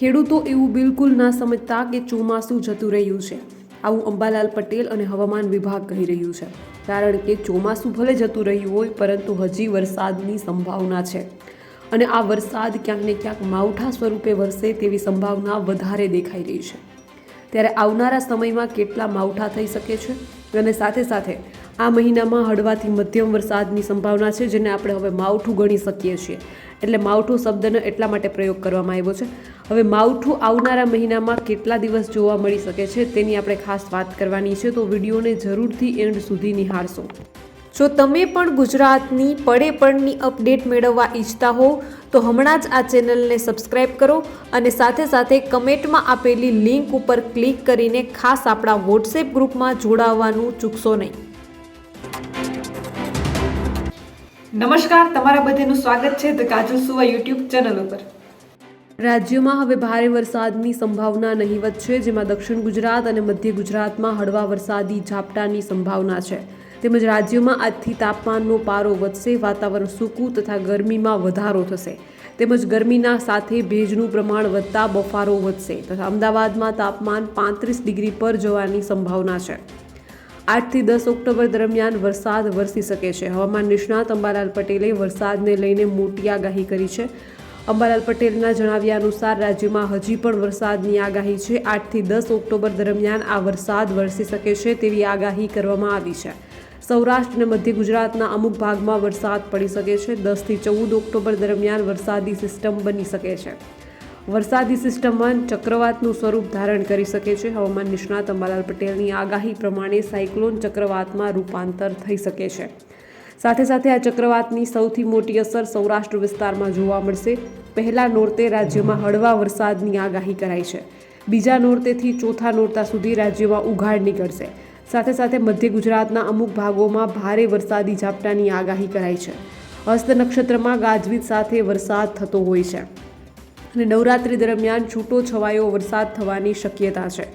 ખેડૂતો એવું બિલકુલ ના સમજતા કે ચોમાસું જતું રહ્યું છે. આવું અંબાલાલ પટેલ અને હવામાન વિભાગ કહી રહ્યું છે. કારણ કે ચોમાસું ભલે જતું રહ્યું હોય, પરંતુ હજી વરસાદની સંભાવના છે. અને આ વરસાદ ક્યાંક ને ક્યાંક માવઠા સ્વરૂપે વરસે તેવી સંભાવના વધારે દેખાઈ રહી છે. ત્યારે આવનારા સમયમાં કેટલા માવઠા થઈ શકે છે? અને સાથે સાથે આ મહિનામાં હળવાથી મધ્યમ વરસાદની સંભાવના છે, જેને આપણે હવે માવઠું ગણી શકીએ છીએ. એટલે માવઠું શબ્દનો એટલા માટે પ્રયોગ કરવામાં આવ્યો છે. હવે માવઠું આવનારા મહિનામાં કેટલા દિવસ જોવા મળી શકે છે, તેની આપણે ખાસ વાત કરવાની છે, તો વિડીયોને જરૂરથી એન્ડ સુધી નિહાળશો. જો તમે પણ ગુજરાતની પડે પડની અપડેટ મેળવવા ઈચ્છતા હો, તો હમણાં જ આ ચેનલને સબસ્ક્રાઇબ કરો અને સાથે સાથે કમેન્ટમાં આપેલી લિંક ઉપર ક્લિક કરીને ખાસ આપણા વોટ્સએપ ગ્રુપમાં જોડાવવાનું ચૂકશો નહીં. નમસ્કાર, તમારા બધાનું સ્વાગત છે ધ કાજલ સુવા યુટ્યુબ ચેનલ ઉપર. રાજ્યમાં હવે ભારે વરસાદની સંભાવના નહીવત છે, જેમાં દક્ષિણ ગુજરાત અને મધ્ય ગુજરાતમાં હળવા વરસાદી ઝાપટાની સંભાવના છે. તેમજ રાજ્યમાં આજથી તાપમાનનો પારો વધશે, વાતાવરણ સૂકું તથા ગરમીમાં વધારો થશે. તેમજ ગરમીના સાથે ભેજનું પ્રમાણ વધતા બફારો વધશે તથા અમદાવાદમાં તાપમાન પાંત્રીસ ડિગ્રી પર જવાની સંભાવના છે. આઠથી દસ ઓક્ટોબર દરમિયાન વરસાદ વરસી શકે છે. હવામાન નિષ્ણાત અંબાલાલ પટેલે વરસાદને લઈને મોટી આગાહી કરી છે. અંબાલાલ પટેલના જણાવ્યા અનુસાર રાજ્યમાં હજી પણ વરસાદની આગાહી છે. આઠથી દસ ઓક્ટોબર દરમિયાન આ વરસાદ વરસી શકે છે તેવી આગાહી કરવામાં આવી છે. સૌરાષ્ટ્ર અને મધ્ય ગુજરાતના અમુક ભાગમાં વરસાદ પડી શકે છે. દસથી ચૌદ ઓક્ટોબર દરમિયાન વરસાદી સિસ્ટમ બની શકે છે. વરસાદી સિસ્ટમમાં ચક્રવાતનું સ્વરૂપ ધારણ કરી શકે છે. હવામાન નિષ્ણાત અંબાલાલ પટેલની આગાહી પ્રમાણે સાયક્લોન ચક્રવાતમાં રૂપાંતર થઈ શકે છે. સાથે સાથે આ ચક્રવાતની સૌથી મોટી અસર સૌરાષ્ટ્ર વિસ્તારમાં જોવા મળશે. પહેલા નોરતે રાજ્યમાં હળવા વરસાદની આગાહી કરાઈ છે. બીજા નોરતેથી ચોથા નોરતા સુધી રાજ્યમાં ઉઘાડ નીકળશે. સાથે સાથે મધ્ય ગુજરાતના અમુક ભાગોમાં ભારે વરસાદી ઝાપટાની આગાહી કરાઈ છે. હસ્ત નક્ષત્રમાં ગાજવીજ સાથે વરસાદ થતો હોય છે. અને નવરાત્રી દરમિયાન છૂટો છવાયો વરસાદ થવાની શક્યતા છે.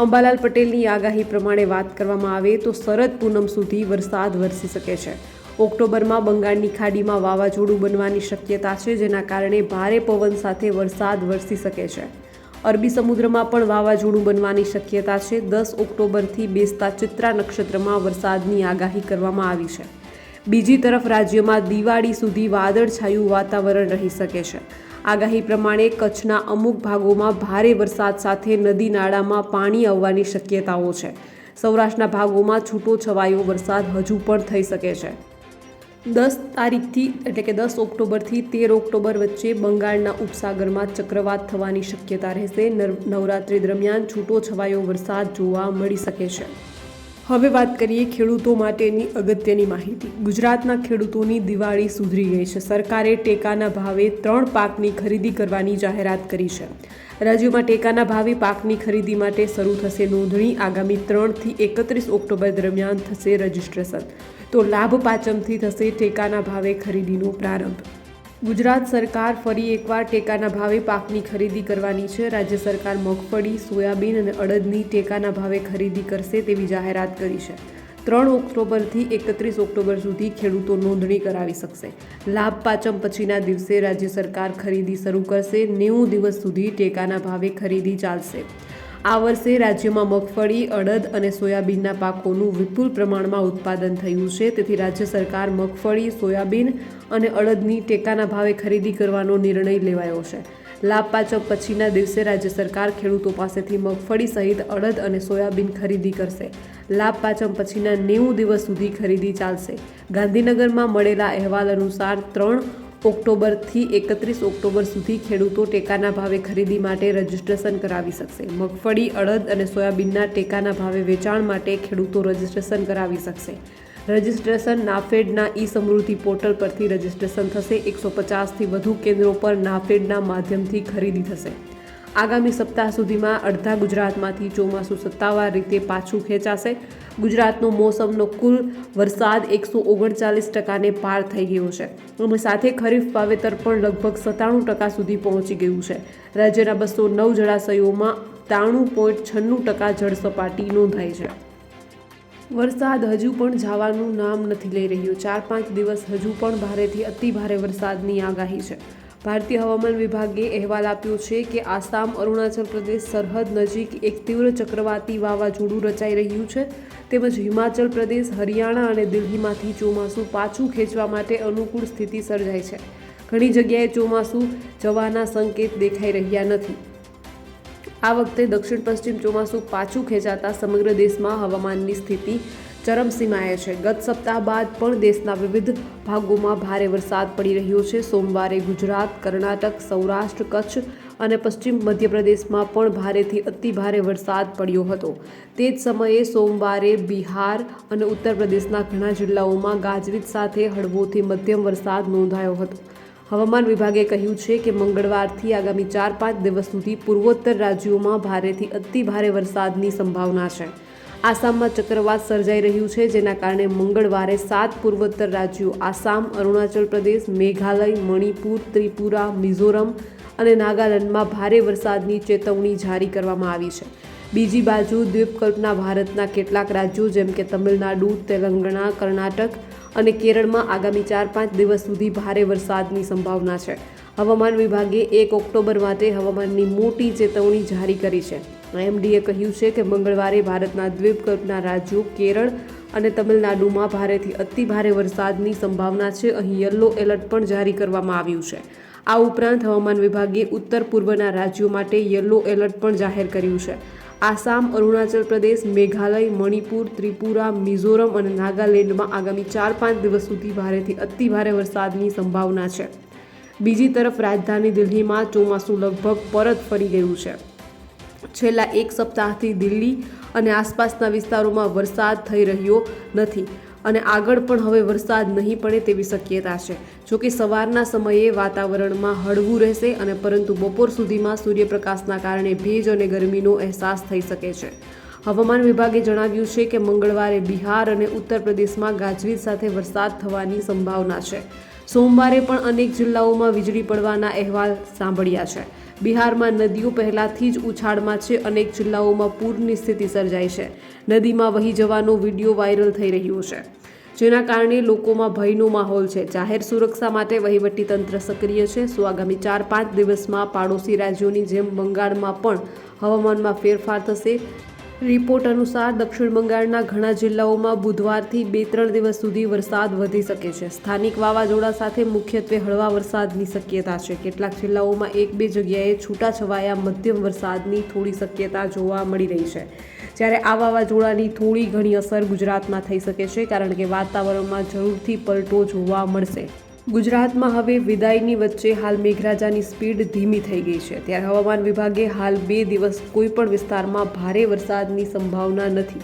અંબાલાલ પટેલની આગાહી પ્રમાણે વાત કરવામાં આવે તો શરદ પૂનમ સુધી વરસાદ વરસી શકે છે. ઓક્ટોબરમાં બંગાળની ખાડીમાં વાવાઝોડું બનવાની શક્યતા છે, જેના કારણે ભારે પવન સાથે વરસાદ વરસી શકે છે. અરબી સમુદ્રમાં પણ વાવાઝોડું બનવાની શક્યતા છે. દસ ઓક્ટોબરથી બેસતા ચિત્રા નક્ષત્રમાં વરસાદની આગાહી કરવામાં આવી છે. બીજી તરફ રાજ્યમાં દિવાળી સુધી વાદળછાયું વાતાવરણ રહી શકે છે. આગાહી પ્રમાણે કચ્છના અમુક ભાગોમાં ભારે વરસાદ સાથે નદી નાળામાં પાણી આવવાની શક્યતાઓ છે. સૌરાષ્ટ્રના ભાગોમાં છૂટો છવાયો વરસાદ હજુ પણ થઈ શકે છે. દસ તારીખથી એટલે કે દસ ઓક્ટોબરથી તેર ઓક્ટોબર વચ્ચે બંગાળના ઉપસાગરમાં ચક્રવાત થવાની શક્યતા રહેશે. નવરાત્રી દરમિયાન છૂટો છવાયો વરસાદ જોવા મળી શકે છે. હવે વાત કરીએ ખેડૂતો માટેની અગત્યની માહિતી. ગુજરાતના ખેડૂતોની દિવાળી સુધરી ગઈ છે. સરકારે ટેકાના ભાવે ત્રણ પાકની ખરીદી કરવાની જાહેરાત કરી છે. રાજ્યમાં ટેકાના ભાવે પાકની ખરીદી માટે શરૂ થશે નોંધણી. આગામી ત્રણથી એકત્રીસ ઓક્ટોબર દરમિયાન થશે રજિસ્ટ્રેશન. તો લાભ પાંચમથી થશે ટેકાના ભાવે ખરીદીનો પ્રારંભ. ગુજરાત સરકાર ફરી એકવાર ટેકાના ભાવે પાકની ખરીદી કરવાની છે. રાજ્ય સરકાર મગફળી, સોયાબીન અને અડદની ટેકાના ભાવે ખરીદી કરશે તેવી જાહેરાત કરી છે. ત્રણ ઓક્ટોબરથી એકત્રીસ ઓક્ટોબર સુધી ખેડૂતો નોંધણી કરાવી શકશે. લાભ પાંચમ પછીના દિવસે રાજ્ય સરકાર ખરીદી શરૂ કરશે. નેવું દિવસ સુધી ટેકાના ભાવે ખરીદી ચાલશે. આ વર્ષે રાજ્યમાં મગફળી, અડદ અને સોયાબીનના પાકોનું વિપુલ પ્રમાણમાં ઉત્પાદન થયું છે. તેથી રાજ્ય સરકાર મગફળી, સોયાબીન અને અડદની ટેકાના ભાવે ખરીદી કરવાનો નિર્ણય લેવાયો છે. લાભ પાચક પછીના દિવસે રાજ્ય સરકાર ખેડૂતો પાસેથી મગફળી સહિત અડદ અને સોયાબીન ખરીદી કરશે. લાભ પાચમ પછીના નેવું દિવસ સુધી ખરીદી ચાલશે. ગાંધીનગરમાં મળેલા અહેવાલ અનુસાર ત્રણ ઓક્ટોબરથી એકત્રીસ ઓક્ટોબર સુધી ખેડૂતો ટેકાના ભાવે ખરીદી માટે રજીસ્ટ્રેશન કરાવી શકશે. મગફળી, અડદ અને સોયાબીનના ટેકાના ભાવે વેચાણ માટે ખેડૂતો રજીસ્ટ્રેશન કરાવી શકશે. રજીસ્ટ્રેશન નાફેડના ઈ સમૃદ્ધિ પોર્ટલ પરથી રજીસ્ટ્રેશન થશે. એકસો પચાસથી વધુ કેન્દ્રો પર નાફેડના માધ્યમથી ખરીદી થશે. આગામી સપ્તાહ સુધીમાં અડધા ગુજરાતમાંથી ચોમાસું સત્તાવાર રીતે પાછું ખેંચાશે. ગુજરાતનો મોસમનો કુલ વરસાદ એકસો ઓગણચાલીસ ટકાને પાર થઈ ગયો છે. અને સાથે ખરીફ વાવેતર પણ લગભગ સત્તાણું ટકા સુધી પહોંચી ગયું છે. રાજ્યના બસો નવ જળાશયોમાં ત્રાણું પોઈન્ટ છન્નું ટકા જળસપાટી નોંધાઈ છે. વરસાદ હજુ પણ જવાનું નામ નથી લઈ રહ્યું. ચાર પાંચ દિવસ હજુ પણ ભારેથી અતિ ભારે વરસાદની આગાહી છે. ભારતીય હવામાન વિભાગે અહેવાલ આપ્યો છે કે આસામ, અરુણાચલ પ્રદેશ, સરહદ નજીક એક તીવ્ર ચક્રવાતી વાવાઝોડું રચાઈ રહ્યું છે. તેમજ હિમાચલ પ્રદેશ, હરિયાણા અને દિલ્હીમાંથી ચોમાસું પાછું ખેંચવા માટે અનુકૂળ સ્થિતિ સર્જાઈ છે. ઘણી જગ્યાએ ચોમાસું જવાના સંકેત દેખાઈ રહ્યા નથી. આ વખતે દક્ષિણ પશ્ચિમ ચોમાસું પાછું ખેંચાતા સમગ્ર દેશમાં હવામાનની સ્થિતિ ચરમસીમાએ છે. ગત સપ્તાહ બાદ પણ દેશના વિવિધ ભાગોમાં ભારે વરસાદ પડી રહ્યો છે. સોમવારે ગુજરાત, કર્ણાટક, સૌરાષ્ટ્ર, કચ્છ અને પશ્ચિમ મધ્યપ્રદેશમાં પણ ભારેથી અતિ ભારે વરસાદ પડ્યો હતો. તે જ સમયે સોમવારે બિહાર અને ઉત્તર પ્રદેશના ઘણા જિલ્લાઓમાં ગાજવીજ સાથે હળવોથી મધ્યમ વરસાદ નોંધાયો હતો. હવામાન વિભાગે કહ્યું છે કે મંગળવારથી આગામી ચાર પાંચ દિવસ સુધી પૂર્વોત્તર રાજ્યોમાં ભારેથી અતિ ભારે વરસાદની સંભાવના છે. આસામમાં ચક્રવાત સર્જાઈ રહ્યું છે, જેના કારણે મંગળવારે સાત પૂર્વોત્તર રાજ્યો આસામ, અરુણાચલ પ્રદેશ, મેઘાલય, મણિપુર, ત્રિપુરા, મિઝોરમ અને નાગાલેન્ડમાં ભારે વરસાદની ચેતવણી જારી કરવામાં આવી છે. બીજી બાજુ દ્વીપકલ્પના ભારતના કેટલાક રાજ્યો જેમ કે તમિલનાડુ, તેલંગણા, કર્ણાટક અને કેરળમાં આગામી ચાર પાંચ દિવસ સુધી ભારે વરસાદની સંભાવના છે. હવામાન વિભાગે એક ઓક્ટોબર માટે હવામાનની મોટી ચેતવણી જારી કરી છે. એમડીએ કહ્યું છે કે મંગળવારે ભારતના દ્વીપકલ્પના રાજ્યો કેરળ અને તમિલનાડુમાં ભારેથી અતિ ભારે વરસાદની સંભાવના છે. અહીં યલો એલર્ટ પણ જારી કરવામાં આવ્યું છે. આ ઉપરાંત હવામાન વિભાગે ઉત્તર પૂર્વના રાજ્યો માટે યલો એલર્ટ પણ જાહેર કર્યું છે. આસામ, અરુણાચલ પ્રદેશ, મેઘાલય, મણિપુર, ત્રિપુરા, મિઝોરમ અને નાગાલેન્ડમાં આગામી ચાર પાંચ દિવસ સુધી ભારેથી અતિ ભારે વરસાદની સંભાવના છે. બીજી તરફ રાજધાની દિલ્હીમાં ચોમાસું લગભગ પરત ફરી ગયું છે. છેલ્લા એક સપ્તાહથી દિલ્હી અને આસપાસના વિસ્તારોમાં વરસાદ થઈ રહ્યો નથી અને આગળ પણ હવે વરસાદ નહીં પડે તેવી શક્યતા છે. જોકે સવારના સમયે વાતાવરણમાં હળવું રહેશે અને પરંતુ બપોર સુધીમાં સૂર્યપ્રકાશના કારણે ભેજ અને ગરમીનો અહેસાસ થઈ શકે છે. હવામાન વિભાગે જણાવ્યું છે કે મંગળવારે બિહાર અને ઉત્તર પ્રદેશમાં ગાજવીજ સાથે વરસાદ થવાની સંભાવના છે. સોમવારે પણ અનેક જિલ્લાઓમાં વીજળી પડવાના અહેવાલ સાંભળ્યા છે. બિહારમાં નદીઓ પહેલાથી જ ઉછાળમાં છે, અનેક જિલ્લાઓમાં પૂરની સ્થિતિ સર્જાઈ છે. નદીમાં વહી જવાનો વીડિયો વાયરલ થઈ રહ્યો છે. જેના કારણે લોકોમાં ભયનો માહોલ છે. જાહેર સુરક્ષા માટે તંત્ર સક્રિય છે. સો આગામી ચાર પાંચ દિવસમાં પાડોશી રાજ્યોની જેમ બંગાળમાં પણ હવામાનમાં ફેરફાર થશે. રિપોર્ટ અનુસાર દક્ષિણ બંગાળના ઘણા જિલ્લાઓમાં બુધવારથી બે ત્રણ દિવસ સુધી વરસાદ વધી શકે છે. સ્થાનિક વાવાઝોડા સાથે મુખ્યત્વે હળવા વરસાદની શક્યતા છે. કેટલાક જિલ્લાઓમાં એક બે જગ્યાએ છૂટાછવાયા મધ્યમ વરસાદની થોડી શક્યતા જોવા મળી રહી છે. જ્યારે આ વાવાઝોડાની થોડી ઘણી અસર ગુજરાતમાં થઈ શકે છે, કારણ કે વાતાવરણમાં જરૂરથી પલટો જોવા મળશે. ગુજરાતમાં હવે વિદાયની વચ્ચે હાલ મેઘરાજાની સ્પીડ ધીમી થઈ ગઈ છે. ત્યારે હવામાન વિભાગે હાલ બે દિવસ કોઈપણ વિસ્તારમાં ભારે વરસાદની સંભાવના નથી.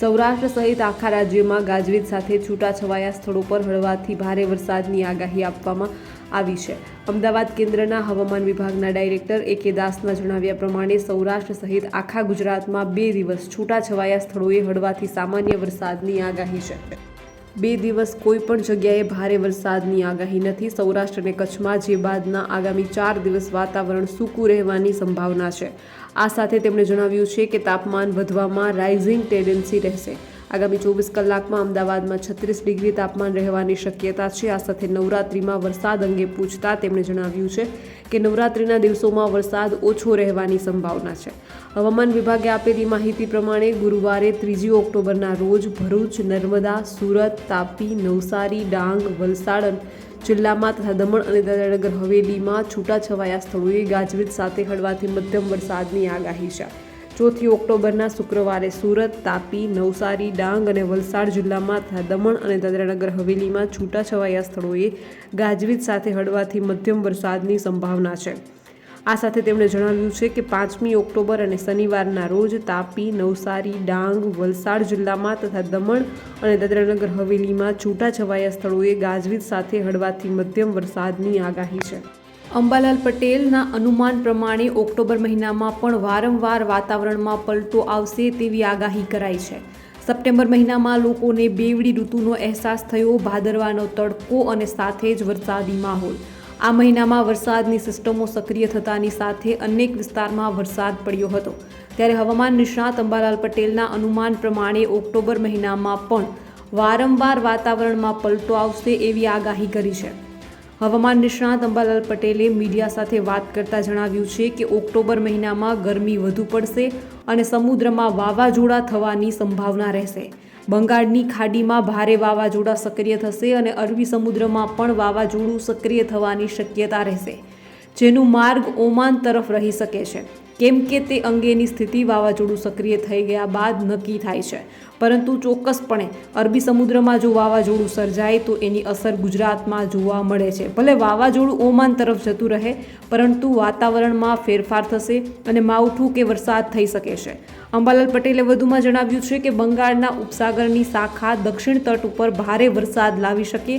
સૌરાષ્ટ્ર સહિત આખા રાજ્યમાં ગાજવીજ સાથે છૂટાછવાયા સ્થળો પર હળવાથી ભારે વરસાદની આગાહી આપવામાં આવી છે. અમદાવાદ કેન્દ્રના હવામાન વિભાગના ડાયરેક્ટર એ કે દાસના જણાવ્યા પ્રમાણે સૌરાષ્ટ્ર સહિત આખા ગુજરાતમાં બે દિવસ છૂટાછવાયા સ્થળોએ હળવાથી સામાન્ય વરસાદની આગાહી છે. બે દિવસ કોઈ પણ જગ્યાએ ભારે વરસાદની આગાહી નથી. સૌરાષ્ટ્ર અને કચ્છમાં જે બાદના આગામી ચાર દિવસ વાતાવરણ સૂકું રહેવાની સંભાવના છે. આ સાથે તેમણે જણાવ્યું છે કે તાપમાન વધવામાં રાઇઝિંગ ટેન્ડન્સી રહેશે. આગામી ચોવીસ કલાકમાં અમદાવાદમાં છત્રીસ ડિગ્રી તાપમાન રહેવાની શક્યતા છે. આ સાથે નવરાત્રિમાં વરસાદ અંગે પૂછતા તેમણે જણાવ્યું છે કે નવરાત્રિના દિવસોમાં વરસાદ ઓછો રહેવાની સંભાવના છે. હવામાન વિભાગે આપેલી માહિતી પ્રમાણે ગુરુવારે ત્રીજી ઓક્ટોબરના રોજ ભરૂચ, નર્મદા, સુરત, તાપી, નવસારી, ડાંગ, વલસાડ જિલ્લામાં તથા દમણ અને દાદરાનગર હવેલીમાં છૂટાછવાયા સ્થળોએ ગાજવીજ સાથે હળવાથી મધ્યમ વરસાદની આગાહી છે. ચોથી ઓક્ટોબરના શુક્રવારે સુરત, તાપી, નવસારી, ડાંગ અને વલસાડ જિલ્લામાં તથા દમણ અને દાદરાનગર હવેલીમાં છૂટાછવાયા સ્થળોએ ગાજવીજ સાથે હળવાથી મધ્યમ વરસાદની સંભાવના છે. આ સાથે તેમણે જણાવ્યું છે કે પાંચમી ઓક્ટોબર અને શનિવારના રોજ તાપી, નવસારી, ડાંગ, વલસાડ જિલ્લામાં તથા દમણ અને દાદરાનગર હવેલીમાં છૂટાછવાયા સ્થળોએ ગાજવીજ સાથે હળવાથી મધ્યમ વરસાદની આગાહી છે. અંબાલાલ પટેલના અનુમાન પ્રમાણે ઓક્ટોબર મહિનામાં પણ વારંવાર વાતાવરણમાં પલટો આવશે તેવી આગાહી કરાઈ છે. સપ્ટેમ્બર મહિનામાં લોકોને બેવડી ઋતુનો અહેસાસ થયો, ભાદરવાનો તડકો અને સાથે જ વરસાદી માહોલ. આ મહિનામાં વરસાદની સિસ્ટમો સક્રિય થતાની સાથે અનેક વિસ્તારમાં વરસાદ પડ્યો હતો. ત્યારે હવામાન નિષ્ણાત અંબાલાલ પટેલના અનુમાન પ્રમાણે ઓક્ટોબર મહિનામાં પણ વારંવાર વાતાવરણમાં પલટો આવશે એવી આગાહી કરી છે. હવામાન નિષ્ણાત અંબાલાલ પટેલે મીડિયા સાથે વાત કરતા જણાવ્યું છે કે ઓક્ટોબર મહિનામાં ગરમી વધુ પડશે અને સમુદ્રમાં વાવાઝોડા થવાની સંભાવના રહેશે. બંગાળની ખાડીમાં ભારે વાવાઝોડા સક્રિય થશે અને અરબી સમુદ્રમાં પણ વાવાઝોડું સક્રિય થવાની શક્યતા રહેશે, જેનું માર્ગ ઓમાન તરફ રહી શકે છે. કેમ કે તે અંગેની સ્થિતિ વાવાઝોડું સક્રિય થઈ ગયા બાદ નક્કી થાય છે. પરંતુ ચોક્કસપણે અરબી સમુદ્રમાં જો વાવાઝોડું સર્જાય તો એની અસર ગુજરાતમાં જોવા મળે છે. ભલે વાવાઝોડું ઓમાન તરફ જતું રહે, પરંતુ વાતાવરણમાં ફેરફાર થશે અને માવઠું કે વરસાદ થઈ શકે છે. અંબાલાલ પટેલે વધુમાં જણાવ્યું છે કે બંગાળના ઉપસાગરની શાખા દક્ષિણ તટ ઉપર ભારે વરસાદ લાવી શકે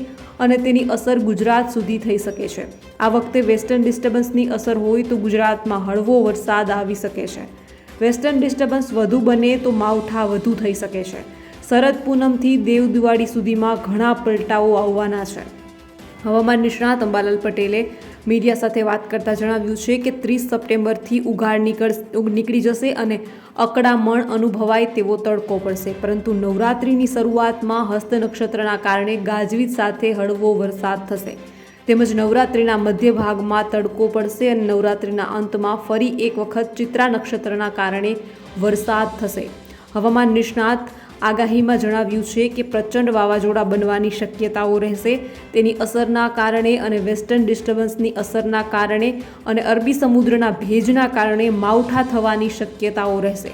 અને તેની અસર ગુજરાત સુધી થઈ શકે છે. આ વખતે વેસ્ટર્ન ડિસ્ટર્બન્સની અસર હોય તો ગુજરાતમાં હળવો વરસાદ આવી શકે છે. વેસ્ટર્ન ડિસ્ટર્બન્સ વધુ બને તો માવઠા વધુ થઈ શકે છે. શરદ પૂનમથી દેવ દિવાળી સુધીમાં ઘણા પલટાઓ આવવાના છે. હવામાન નિષ્ણાત અંબાલાલ પટેલે મીડિયા સાથે વાત કરતા જણાવ્યું છે કે ત્રીસ સપ્ટેમ્બરથી ઉઘાડ નીકળ નીકળી જશે અને અકડામણ અનુભવાય તેવો તડકો પડશે. પરંતુ નવરાત્રિની શરૂઆતમાં હસ્ત નક્ષત્રના કારણે ગાજવીજ સાથે હળવો વરસાદ થશે. તેમજ નવરાત્રિના મધ્ય ભાગમાં તડકો પડશે અને નવરાત્રિના અંતમાં ફરી એક વખત ચિત્રા નક્ષત્રના કારણે વરસાદ થશે. હવામાન નિષ્ણાત આગાહીમાં જણાવ્યું છે કે પ્રચંડ વાવાઝોડા બનવાની શક્યતાઓ રહેશે. તેની અસરના કારણે અને વેસ્ટર્ન ડિસ્ટર્બન્સની અસરના કારણે અને અરબી સમુદ્રના ભેજના કારણે માવઠા થવાની શક્યતાઓ રહેશે.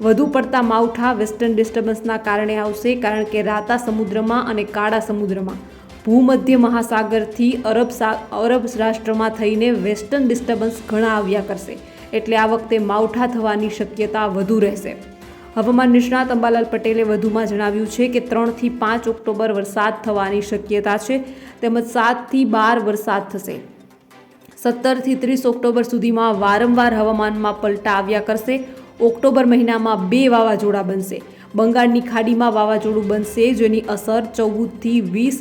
વધુ પડતા માવઠા વેસ્ટર્ન ડિસ્ટર્બન્સના કારણે આવશે કારણ કે રાતા સમુદ્રમાં અને કાળા સમુદ્રમાં ભૂમધ્ય મહાસાગરથી અરબ અરબ રાષ્ટ્રમાં થઈને વેસ્ટર્ન ડિસ્ટર્બન્સ ઘણા આવ્યા કરશે, એટલે આ વખતે માવઠા થવાની શક્યતા વધુ રહેશે. હવામાન નિષ્ણાત અંબાલાલ પટેલે વધુમાં જણાવ્યું છે કે ત્રણથી પાંચ ઓક્ટોબર વરસાદ થવાની શક્યતા છે, તેમજ સાતથી બાર વરસાદ થશે. સત્તરથી ત્રીસ ઓક્ટોબર સુધીમાં વારંવાર હવામાનમાં પલટા આવ્યા કરશે, ઓક્ટોબર મહિનામાં બે વાવાઝોડા બનશે. બંગાળની ખાડીમાં વાવાઝોડું બનશે, જેની અસર ચૌદથી વીસ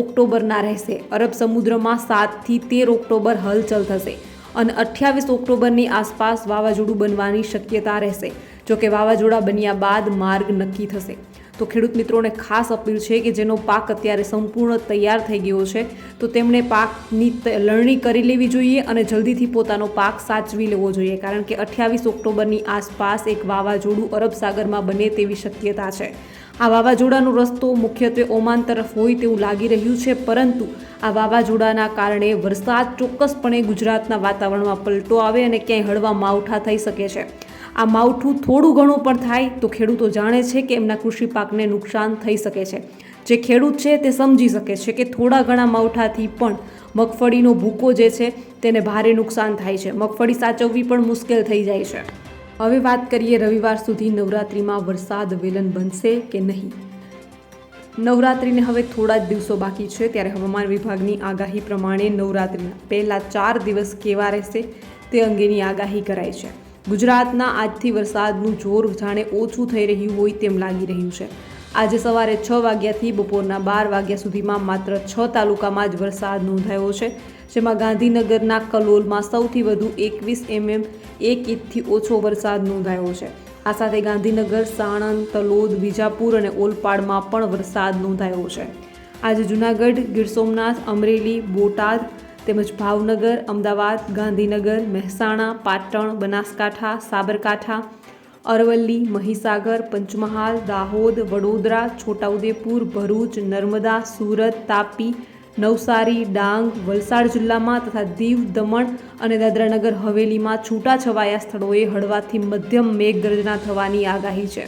ઓક્ટોબરના રહેશે. અરબ સમુદ્રમાં સાતથી તેર ઓક્ટોબર હલચલ થશે અને અઠ્યાવીસ ઓક્ટોબરની આસપાસ વાવાઝોડું બનવાની શક્યતા રહેશે, જોકે વાવાઝોડા બન્યા બાદ માર્ગ નક્કી થશે. તો ખેડૂત મિત્રોને ખાસ અપીલ છે કે જેનો પાક અત્યારે સંપૂર્ણ તૈયાર થઈ ગયો છે, તો તેમણે પાકની લણણી કરી લેવી જોઈએ અને જલ્દીથી પોતાનો પાક સાચવી લેવો જોઈએ, કારણ કે અઠ્યાવીસ ઓક્ટોબરની આસપાસ એક વાવાઝોડું અરબ સાગરમાં બને તેવી શક્યતા છે. આ વાવાઝોડાનો રસ્તો મુખ્યત્વે ઓમાન તરફ હોય તેવું લાગી રહ્યું છે, પરંતુ આ વાવાઝોડાના કારણે વરસાદ ચોક્કસપણે ગુજરાતના વાતાવરણમાં પલટો આવે અને ક્યાંય હળવા માવઠા થઈ શકે છે. આ માવઠું થોડું ઘણું પણ થાય તો ખેડૂતો જાણે છે કે એમના કૃષિ પાકને નુકસાન થઈ શકે છે. જે ખેડૂત છે તે સમજી શકે છે કે થોડા ઘણા માવઠાથી પણ મગફળીનો ભૂકો જે છે તેને ભારે નુકસાન થાય છે. મગફળી સાચવવી પણ મુશ્કેલ થઈ જાય છે. હવે વાત કરીએ રવિવાર સુધી નવરાત્રિમાં વરસાદ વેલન બનશે કે નહીં? નવરાત્રિને હવે થોડા જ દિવસો બાકી છે ત્યારે હવામાન વિભાગની આગાહી પ્રમાણે નવરાત્રિના પહેલાં ચાર દિવસ કેવા રહેશે તે અંગેની આગાહી કરાઈ છે. ગુજરાતના આજથી વરસાદનું જોર જાણે ઓછું થઈ રહ્યું હોય તેમ લાગી રહ્યું છે. આજે સવારે છ વાગ્યાથી બપોરના બાર વાગ્યા સુધીમાં માત્ર છ તાલુકામાં જ વરસાદ નોંધાયો છે, જેમાં ગાંધીનગરના કલોલમાં સૌથી વધુ એકવીસ એમએમ એક ઇંચથી ઓછો વરસાદ નોંધાયો છે. આ સાથે ગાંધીનગર, સાણંદ, તલોદ, વિજાપુર અને ઓલપાડમાં પણ વરસાદ નોંધાયો છે. આજે જૂનાગઢ, ગીર સોમનાથ, અમરેલી, બોટાદ તેમજ ભાવનગર, અમદાવાદ, ગાંધીનગર, મહેસાણા, પાટણ, બનાસકાંઠા, સાબરકાંઠા, અરવલ્લી, મહીસાગર, પંચમહાલ, દાહોદ, વડોદરા, છોટાઉદેપુર, ભરૂચ, નર્મદા, સુરત, તાપી, નવસારી, ડાંગ, વલસાડ જિલ્લામાં તથા દીવ, દમણ અને દાદરાનગર હવેલીમાં છૂટાછવાયા સ્થળોએ હળવાથી મધ્યમ મેઘગર્જના થવાની આગાહી છે.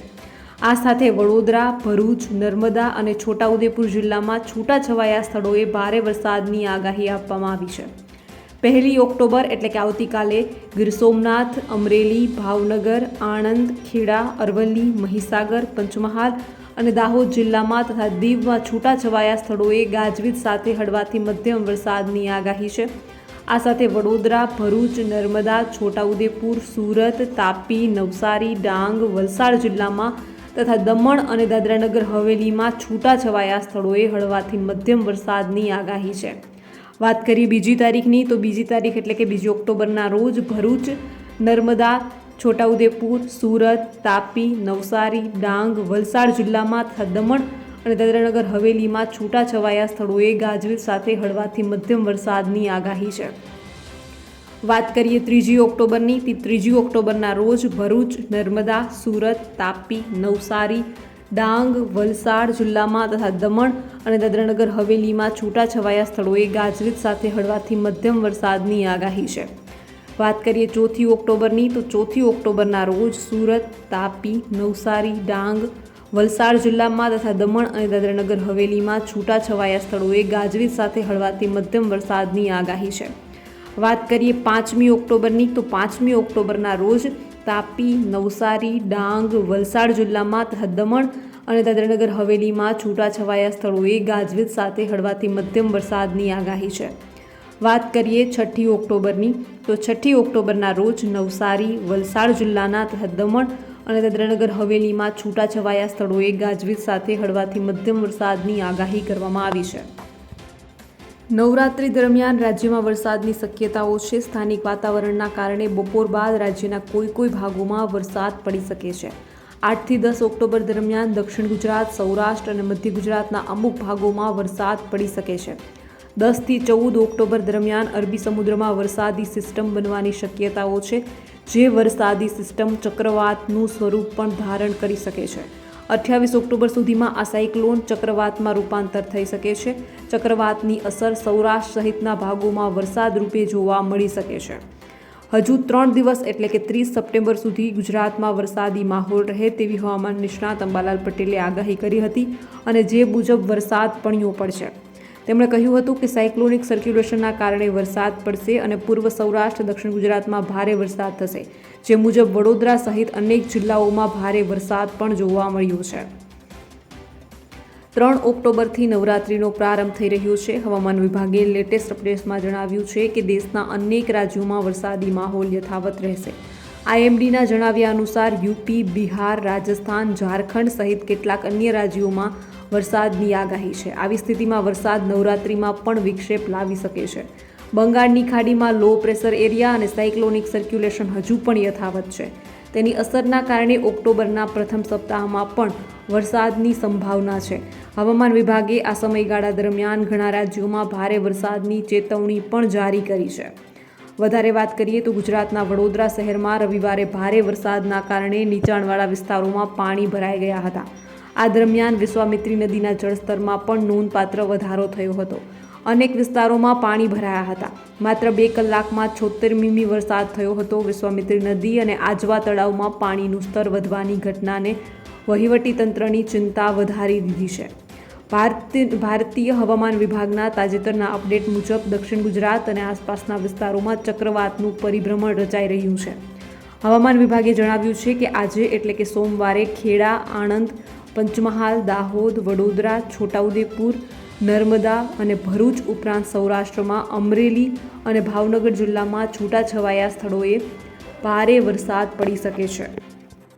આ સાથે વડોદરા, ભરૂચ, નર્મદા અને છોટાઉદેપુર જિલ્લામાં છૂટાછવાયા સ્થળોએ ભારે વરસાદની આગાહી આપવામાં આવી છે. પહેલી ઓક્ટોબર એટલે કે આવતીકાલે ગીર સોમનાથ, અમરેલી, ભાવનગર, આણંદ, ખેડા, અરવલ્લી, મહીસાગર, પંચમહાલ અને દાહોદ જિલ્લામાં તથા દીવમાં છૂટાછવાયા સ્થળોએ ગાજવીજ સાથે હળવાથી મધ્યમ વરસાદની આગાહી છે. આ સાથે વડોદરા, ભરૂચ, નર્મદા, છોટાઉદેપુર, સુરત, તાપી, નવસારી, ડાંગ, વલસાડ જિલ્લામાં તથા દમણ અને દાદરાનગર હવેલીમાં છૂટાછવાયા સ્થળોએ હળવાથી મધ્યમ વરસાદની આગાહી છે. વાત કરીએ બીજી તારીખની, તો બીજી તારીખ એટલે કે બીજી ઓક્ટોબરના રોજ ભરૂચ, નર્મદા, છોટાઉદેપુર, સુરત, તાપી, નવસારી, ડાંગ, વલસાડ જિલ્લામાં તથા દમણ અને દાદરાનગર હવેલીમાં છૂટાછવાયા સ્થળોએ ગાજવીજ સાથે હળવાથી મધ્યમ વરસાદની આગાહી છે. વાત કરીએ ત્રીજી ઓક્ટોબરની, તે ત્રીજી ઓક્ટોબરના રોજ ભરૂચ, નર્મદા, સુરત, તાપી, નવસારી, ડાંગ, વલસાડ જિલ્લામાં તથા દમણ અને દાદરાનગર હવેલીમાં છૂટાછવાયા સ્થળોએ ગાજવીજ સાથે હળવાથી મધ્યમ વરસાદની આગાહી છે. વાત કરીએ ચોથી ઓક્ટોબરની, તો ચોથી ઓક્ટોબરના રોજ સુરત, તાપી, નવસારી, ડાંગ, વલસાડ જિલ્લામાં તથા દમણ અને દાદરાનગર હવેલીમાં છૂટાછવાયા સ્થળોએ ગાજવીજ સાથે હળવાથી મધ્યમ વરસાદની આગાહી છે. વાત કરીએ પાંચમી ઓક્ટોબરની, તો પાંચમી ઓક્ટોબરના રોજ તાપી, નવસારી, ડાંગ, વલસાડ જિલ્લામાં દમણ અને દાદરાનગર હવેલીમાં છૂટાછવાયા સ્થળોએ ગાજવીજ સાથે હળવાથી મધ્યમ વરસાદની આગાહી છે. વાત કરીએ છઠ્ઠી ઓક્ટોબરની, તો છઠ્ઠી ઓક્ટોબરના રોજ નવસારી, વલસાડ જિલ્લાના દમણ અને દાદરાનગર હવેલીમાં છૂટાછવાયા સ્થળોએ ગાજવીજ સાથે હળવાથી મધ્યમ વરસાદની આગાહી કરવામાં આવી છે. નવરાત્રી દરમિયાન રાજ્યમાં વરસાદની શક્યતાઓ છે. સ્થાનિક વાતાવરણના કારણે બપોર બાદ રાજ્યના કોઈ કોઈ ભાગોમાં વરસાદ પડી શકે છે. આઠથી દસ ઓક્ટોબર દરમિયાન દક્ષિણ ગુજરાત, સૌરાષ્ટ્ર અને મધ્ય ગુજરાતના અમુક ભાગોમાં વરસાદ પડી શકે છે. દસથી ચૌદ ઓક્ટોબર દરમિયાન અરબી સમુદ્રમાં વરસાદી સિસ્ટમ બનવાની શક્યતાઓ છે, જે વરસાદી સિસ્ટમ ચક્રવાતનું સ્વરૂપ પણ ધારણ કરી શકે છે. અઠ્યાવીસ ઓક્ટોબર સુધીમાં આ સાયક્લોન ચક્રવાતમાં રૂપાંતર થઈ શકે છે. ચક્રવાતની અસર સૌરાષ્ટ્ર સહિતના ભાગોમાં વરસાદ રૂપે જોવા મળી શકે છે. હજુ ત્રણ દિવસ એટલે કે ત્રીસ સપ્ટેમ્બર સુધી ગુજરાતમાં વરસાદી માહોલ રહે તેવી હવામાન નિષ્ણાત અંબાલાલ પટેલે આગાહી કરી હતી અને જે મુજબ વરસાદ પણ પડશે. તેમણે કહ્યું હતું કે સાયક્લોનિક સર્ક્યુલેશનના કારણે વરસાદ પડશે અને પૂર્વ સૌરાષ્ટ્ર, દક્ષિણ ગુજરાતમાં ભારે વરસાદ થશે, જે મુજબ વડોદરા સહિત અનેક જિલ્લાઓમાં ભારે વરસાદ પણ જોવા મળ્યો છે. ત્રણ ઓક્ટોબરથી નવરાત્રિનો પ્રારંભ થઈ રહ્યો છે. હવામાન વિભાગે લેટેસ્ટ અપડેટ્સમાં જણાવ્યું છે કે દેશના અનેક રાજ્યોમાં વરસાદી માહોલ યથાવત રહેશે. આઈએમડીના જણાવ્યા અનુસાર યુપી, બિહાર, રાજસ્થાન, ઝારખંડ સહિત કેટલાક અન્ય રાજ્યોમાં વરસાદની આગાહી છે. આવી સ્થિતિમાં વરસાદ નવરાત્રિમાં પણ વિક્ષેપ લાવી શકે છે. બંગાળની ખાડીમાં લો પ્રેશર એરિયા અને સાયક્લોનિક સર્ક્યુલેશન હજુ પણ યથાવત છે. તેની અસરના કારણે ઓક્ટોબરના પ્રથમ સપ્તાહમાં પણ વરસાદની સંભાવના છે. હવામાન વિભાગે આ સમયગાળા દરમિયાન ઘણા રાજ્યોમાં ભારે વરસાદની ચેતવણી પણ જારી કરી છે. વધારે વાત કરીએ તો ગુજરાતના વડોદરા શહેરમાં રવિવારે ભારે વરસાદના કારણે નીચાણવાળા વિસ્તારોમાં પાણી ભરાઈ ગયા હતા. આ દરમિયાન વિશ્વામિત્રી નદીના જળસ્તરમાં પણ નોંધપાત્ર વધારો થયો હતો. અનેક વિસ્તારોમાં પાણી ભરાયા હતા. માત્ર બે કલાકમાં છોતેર મીમી વરસાદ થયો હતો વિશ્વામિત્રી નદી અને આજવા તળાવમાં પાણીનું સ્તર વધવાની ઘટનાને વહીવટીતંત્રની ચિંતા વધારી દીધી છે. ભારતીય હવામાન વિભાગના તાજેતરના અપડેટ મુજબ દક્ષિણ ગુજરાત અને આસપાસના વિસ્તારોમાં ચક્રવાતનું પરિભ્રમણ રચાઈ રહ્યું છે. હવામાન વિભાગે જણાવ્યું છે કે આજે એટલે કે સોમવારે ખેડા, આણંદ, પંચમહાલ, દાહોદ, વડોદરા, છોટાઉદેપુર, નર્મદા અને ભરૂચ ઉપરાંત સૌરાષ્ટ્રમાં અમરેલી અને ભાવનગર જિલ્લામાં છૂટાછવાયા સ્થળોએ ભારે વરસાદ પડી શકે છે.